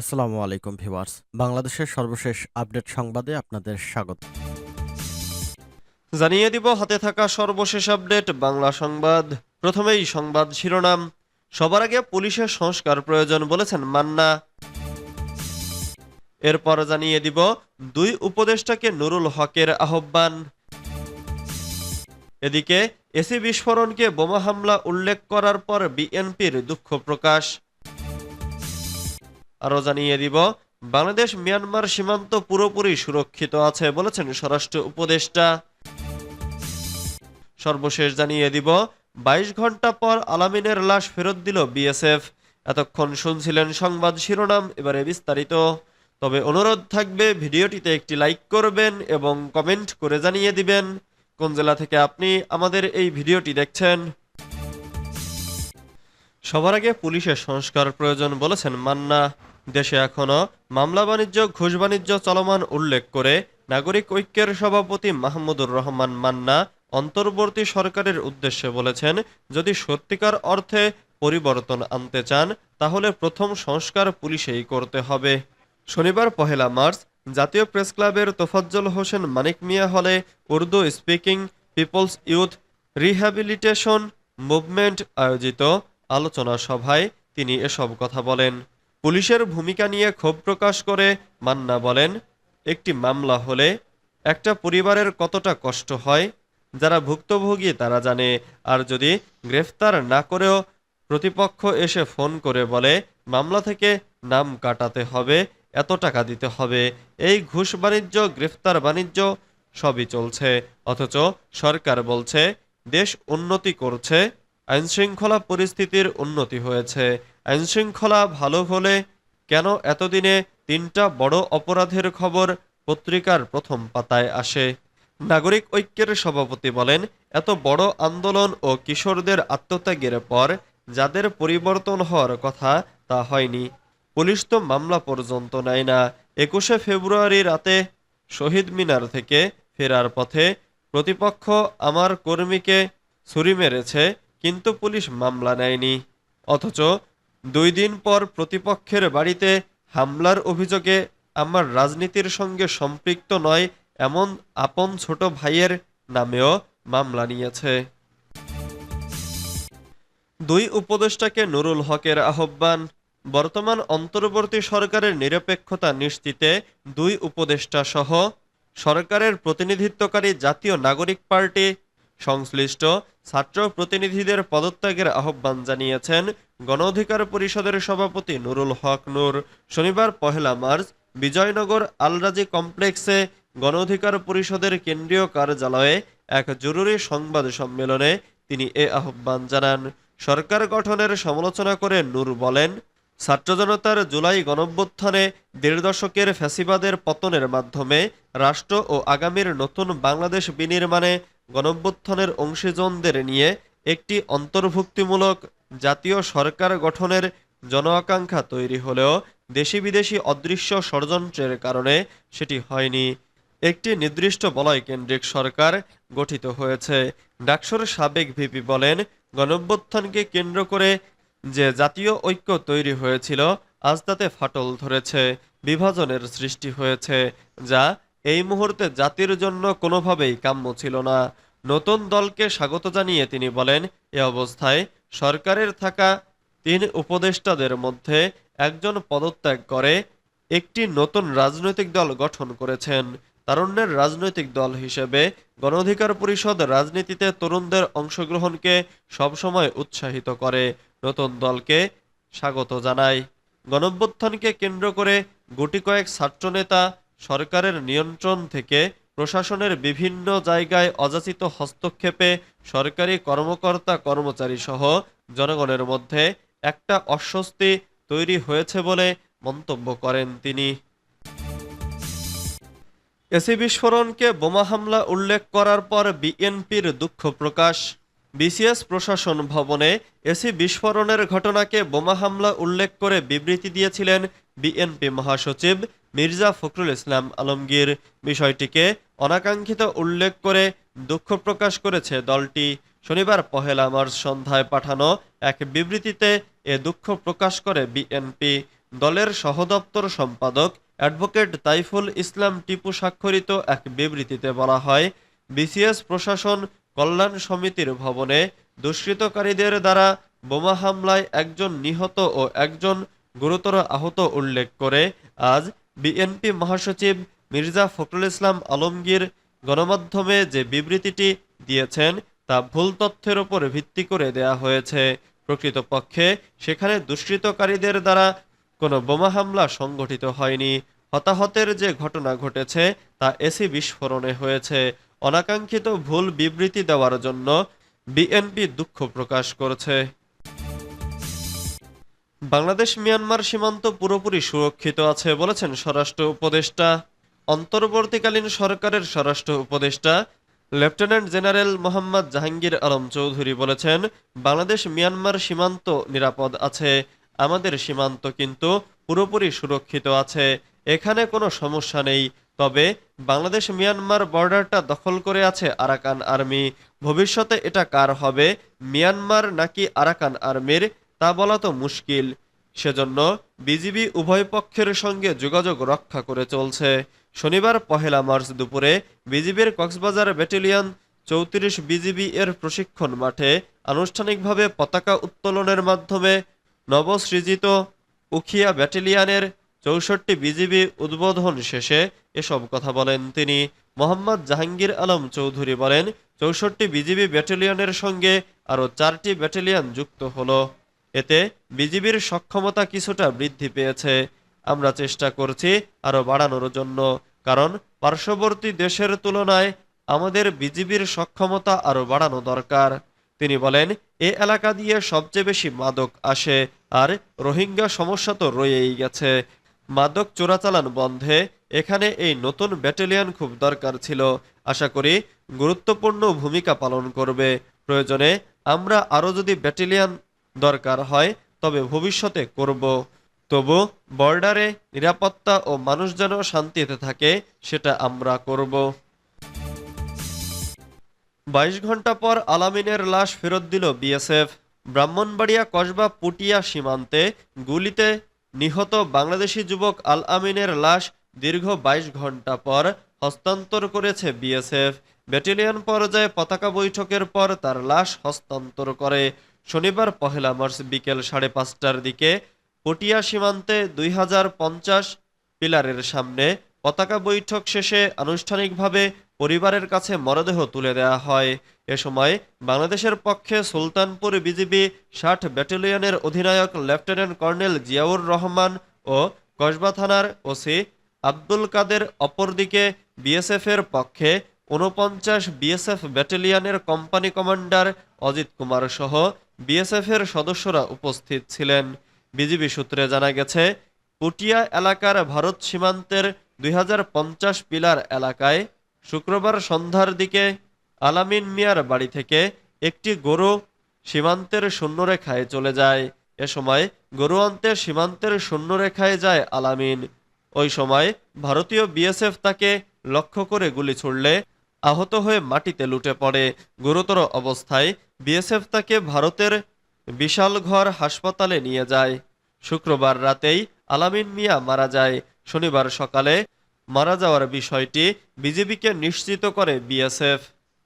আসসালামু আলাইকুম ভিউয়ার্স। বাংলাদেশের সর্বশেষ আপডেট সংবাদে আপনাদের স্বাগত। জানিয়ে দিব, হাতে থাকা সর্বশেষ আপডেট, বাংলা সংবাদ। প্রথমেই সংবাদ শিরোনাম। সবার আগে পুলিশের সংস্কার প্রয়োজন বলেছেন মান্না। এরপর জানিয়ে দিব, দুই উপদেষ্টাকে নুরুল হকের আহ্বান। এদিকে, এসি বিস্ফোরণকে বোমা হামলা উল্লেখ করার পর বিএনপির দুঃখ প্রকাশ। আরও জানিয়ে দিব, বাংলাদেশ, মিয়ানমার সীমান্ত পুরোপুরি সুরক্ষিত আছে বলেছেন স্বরাষ্ট্র উপদেষ্টা। সর্বশেষ জানিয়ে দিব, বাইশ ঘণ্টা পর আলামিনের লাশ ফেরত দিল বিএসএফ। এতক্ষণ শুনছিলেন সংবাদ শিরোনাম, এবারে বিস্তারিত। তবে অনুরোধ থাকবে, ভিডিওটিতে একটি লাইক করবেন এবং কমেন্ট করে জানিয়ে দিবেন, কোন জেলা থেকে আপনি আমাদের এই ভিডিওটি দেখছেন। সবার আগে পুলিশের সংস্কার প্রয়োজন বলেছেন মান্না। দেশে এখনও মামলা বাণিজ্য, ঘুষ বাণিজ্য চলমান উল্লেখ করে নাগরিক ঐক্যের সভাপতি মাহমুদুর রহমান মান্না অন্তর্বর্তী সরকারের উদ্দেশ্যে বলেছেন, যদি সত্যিকার অর্থে পরিবর্তন আনতে চান, তাহলে প্রথম সংস্কার পুলিশেই করতে হবে। শনিবার পহেলা মার্চ, জাতীয় প্রেস ক্লাবের তোফাজ্জল হোসেন মানিক মিয়া হলে Urdu speaking, people's youth rehabilitation movement আয়োজিত আলোচনা সভায় তিনি এসব কথা বলেন। পুলিশের ভূমিকা নিয়ে ক্ষোভ প্রকাশ করে মান্না বলেন, একটি মামলা হলে একটা পরিবারের কতটা কষ্ট হয়, যারা ভুক্তভোগী তারা জানে, আর যদি গ্রেফতার না করেও প্রতিপক্ষ এসে ফোন করে বলে, মামলা থেকে নাম কাটাতে হবে, এত টাকা দিতে হবে, এই ঘুষ বাণিজ্য, গ্রেফতার বাণিজ্য সবই চলছে, অথচ সরকার বলছে, দেশ উন্নতি করছে আইনশৃঙ্খলা পরিস্থিতির উন্নতি হয়েছে। আইনশৃঙ্খলা ভালো হলে কেন এতদিনে তিনটা বড় অপরাধের খবর পত্রিকার প্রথম পাতায় আসে? নাগরিক ঐক্যের সভাপতি বলেন, এত বড় আন্দোলন ও কিশোরদের আত্মত্যাগের পর যাদের পরিবর্তন হওয়ার কথা তা হয়নি। পুলিশ তো মামলা পর্যন্ত নেয় না। একুশে ফেব্রুয়ারি রাতে শহীদ মিনার থেকে ফেরার পথে প্রতিপক্ষ আমার কর্মীকে ছুরি মেরেছে কিন্তু পুলিশ মামলা নেয়নি। অথচ দুই দিন পর প্রতিপক্ষের বাড়িতে হামলার অভিযোগে আমার রাজনীতির সঙ্গে সম্পৃক্ত নয় এমন আপন ছোট ভাইয়ের নামেও মামলা নিয়েছে। দুই উপদেষ্টাকে নুরুল হকের আহ্বান। বর্তমান অন্তর্বর্তী সরকারের নিরপেক্ষতা নিশ্চিতে দুই উপদেষ্টা সহ সরকারের প্রতিনিধিত্বকারী জাতীয় নাগরিক পার্টি সংশ্লিষ্ট ছাত্র প্রতিনিধিদের পদত্যাগের আহ্বান জানিয়েছেন গণ অধিকার পরিষদের সভাপতি নুরুল হক নূর। শনিবার পহেলা মার্চ বিজয়নগর আলরাজি কমপ্লেক্সে গণ অধিকার পরিষদের কেন্দ্রীয় কার্যালয়ে এক জরুরি সংবাদ সম্মেলনে তিনি এ আহ্বান জানান। সরকার গঠনের সমালোচনা করে নূর বলেন, ছাত্র জনতার জুলাই গণভ্যুত্থানে দেড় দশকের ফ্যাসিবাদের পতনের মাধ্যমে রাষ্ট্র ও আগামীর নতুন বাংলাদেশ বিনির্মাণে গণভ্যুত্থানের অংশীজনদের নিয়ে একটি অন্তর্ভুক্তিমূলক জাতীয় সরকার গঠনের জন আকাঙ্ক্ষা তৈরি হলেও দেশি বিদেশি অদৃশ্য ষড়যন্ত্রের কারণে সেটি হয়নি। একটি নির্দিষ্ট বলয় কেন্দ্রিক সরকার গঠিত হয়েছে। ডাকসুর সাবেক ভিপি বলেন, গণভ্যুত্থানকে কেন্দ্র করে যে জাতীয় ঐক্য তৈরি হয়েছিল, আজ তাতে ফাটল ধরেছে, বিভাজনের সৃষ্টি হয়েছে, যা এই মুহূর্তে জাতির জন্য কোনোভাবেই কাম্য ছিল না। নতুন দলকে স্বাগত জানিয়ে তিনি বলেন, এ অবস্থায় সরকারের থাকা তিন উপদেষ্টাদের মধ্যে একজন পদত্যাগ করে একটি নতুন রাজনৈতিক দল গঠন করেছেন। তারুণ্যের রাজনৈতিক দল হিসেবে গণঅধিকার পরিষদ রাজনীতিতে তরুণদের অংশগ্রহণকে সবসময় উৎসাহিত করে। নতুন দলকে স্বাগত জানায়। গণভ্যুত্থানকে কেন্দ্র করে গুটি কয়েক ছাত্রনেতা সরকারের নিয়ন্ত্রণ থেকে প্রশাসনের বিভিন্ন জায়গায় অযাচিত হস্তক্ষেপে সরকারি কর্মকর্তা কর্মচারী সহ জনগণের মধ্যে একটা অস্বস্তি তৈরি হয়েছে বলে মন্তব্য করেন তিনি। এসি বিস্ফোরণকে বোমা হামলা উল্লেখ করার পর বিএনপির দুঃখ প্রকাশ। বিসিএস প্রশাসন ভবনে এসি বিস্ফোরণের ঘটনাকে বোমা হামলা উল্লেখ করে বিবৃতি দিয়েছিলেন বিএনপি মহাসচিব মির্জা ফখরুল ইসলাম আলমগীর। বিষয়টিকে অনাকাঙ্ক্ষিত উল্লেখ করে দুঃখ প্রকাশ করেছে দলটি। শনিবার পহেলা মার্চ সন্ধ্যায় পাঠানো এক বিবৃতিতে এ দুঃখ প্রকাশ করে বিএনপি। দলের সহদপ্তর সম্পাদক অ্যাডভোকেট তাইফুল ইসলাম টিপু স্বাক্ষরিত এক বিবৃতিতে বলা হয়, বিসিএস প্রশাসন কল্যাণ সমিতির ভবনে দুষ্কৃতকারীদের দ্বারা বোমা হামলায় একজন নিহত ও একজন গুরুতর আহত উল্লেখ করে আজ বিএনপি মহাসচিব মির্জা ফখরুল ইসলাম আলমগীর গণমাধ্যমে যে বিবৃতিটি দিয়েছেন তা ভুল তথ্যের উপর ভিত্তি করে দেয়া হয়েছে। প্রকৃতপক্ষে সেখানে দুষ্কৃতকারীদের দ্বারা কোনো বোমা হামলা সংঘটিত হয়নি। হতাহতের যে ঘটনা ঘটেছে তা এসি বিস্ফোরণে হয়েছে। অনাকাঙ্ক্ষিত ভুল বিবৃতি দেওয়ার জন্য বিএনপি দুঃখ প্রকাশ করেছে। বাংলাদেশ মিয়ানমার সীমান্ত পুরোপুরি সুরক্ষিত আছে বলেছেন স্বরাষ্ট্র উপদেষ্টা। অন্তর্বর্তীকালীন সরকারের স্বরাষ্ট্র উপদেষ্টা লেফটেন্যান্ট জেনারেল মোহাম্মদ জাহাঙ্গীর আলম চৌধুরী বলেছেন, বাংলাদেশ মিয়ানমার সীমান্ত নিরাপদ আছে, আমাদের সীমান্ত কিন্তু পুরোপুরি সুরক্ষিত আছে, এখানে কোনো সমস্যা নেই তবে বাংলাদেশ মিয়ানমার বর্ডারটা দখল করে আছে আরাকান আর্মি। ভবিষ্যতে এটা কার হবে? মিয়ানমার নাকি আরাকান আর্মির? তা বলা তো মুশকিল। সেজন্য বিজিবি উভয় পক্ষের সঙ্গে যোগাযোগ রক্ষা করে চলছে। শনিবার পহেলা মার্চ দুপুরে বিজিবির কক্সবাজার ব্যাটালিয়ন চৌত্রিশ বিজিবি এর প্রশিক্ষণ মাঠে আনুষ্ঠানিকভাবে পতাকা উত্তোলনের মাধ্যমে নবসৃজিত উখিয়া ব্যাটালিয়নের চৌষট্টি বিজিবি উদ্বোধন শেষে এসব কথা বলেন তিনি। মোহাম্মদ জাহাঙ্গীর আলম চৌধুরী বলেন, চৌষট্টি বিজিবি ব্যাটালিয়নের সঙ্গে আরও চারটি ব্যাটালিয়ন যুক্ত হলো। এতে বিজিবির সক্ষমতা কিছুটা বৃদ্ধি পেয়েছে। আমরা চেষ্টা করছি আরও বাড়ানোর জন্য, কারণ পার্শ্ববর্তী দেশের তুলনায় আমাদের বিজিবির সক্ষমতা আরও বাড়ানো দরকার। তিনি বলেন, এ এলাকা দিয়ে সবচেয়ে বেশি মাদক আসে, আর রোহিঙ্গা সমস্যা তো রয়েই গেছে। মাদক চোরাচালান বন্ধে এখানে এই নতুন ব্যাটালিয়ন খুব দরকার ছিল। আশা করি গুরুত্বপূর্ণ ভূমিকা পালন করবে। প্রয়োজনে আমরা আরও যদি ব্যাটালিয়ন দরকার হয়, তবে ভবিষ্যতে করব। তবু বর্ডারে নিরাপত্তা ও মানুষ যেন শান্তিতে থাকে, সেটা আমরা করব। বাইশ ঘণ্টা পর আলামিনের লাশ ফেরত দিল বিএসএফ। ব্রাহ্মণবাড়িয়া কসবা পুটিয়া সীমান্তে গুলিতে নিহত বাংলাদেশি যুবক আল আমিনের লাশ দীর্ঘ বাইশ ঘণ্টা পর হস্তান্তর করেছে বিএসএফ। ব্যাটালিয়ন পর্যায়ে পতাকা বৈঠকের পর তার লাশ হস্তান্তর করে। শনিবার পহেলা মার্চ বিকেল সাড়ে পাঁচটার দিকে পটিয়া সীমান্তে দুই হাজার পঞ্চাশ পিলারের সামনে পতাকা বৈঠক শেষে আনুষ্ঠানিকভাবে পরিবারের কাছে মরদেহ তুলে দেওয়া হয়। এ সময় বাংলাদেশের পক্ষে সুলতানপুর বিজিবি ষাট ব্যাটালিয়নের অধিনায়ক লেফটেন্যান্ট কর্নেল জিয়াউর রহমান ও কসবা থানার ওসি আব্দুল কাদের অপরদিকে বিএসএফ এর পক্ষে উনপঞ্চাশ বিএসএফ ব্যাটালিয়নের কোম্পানি কমান্ডার অজিত কুমার সহ বিএসএফ এর সদস্যরা উপস্থিত ছিলেন। বিজিবি সূত্রে জানা গেছে, পুটিয়া এলাকার ভারত সীমান্তের দুই হাজার পঞ্চাশ পিলার এলাকায় শুক্রবার সন্ধ্যার দিকে আলামিন মিয়ার বাড়ি থেকে একটি গরু সীমান্তের শূন্যরেখায় চলে যায়। এ সময় গরু আনতে সীমান্তের শূন্যরেখায় যায় আলামিন। ওই সময় ভারতীয় বিএসএফ তাকে লক্ষ্য করে গুলি ছুড়লে আহত হয়ে মাটিতে লুটে পড়ে। গুরুতর অবস্থায় বিএসএফ তাকে ভারতের বিশালঘর হাসপাতালে নিয়ে যায়। শুক্রবার রাতেই আলামিন মিয়া মারা যায়। শনিবার সকালে মারা যাওয়ার বিষয়টি বিজেপিকে নিশ্চিত করে বিএসএফ।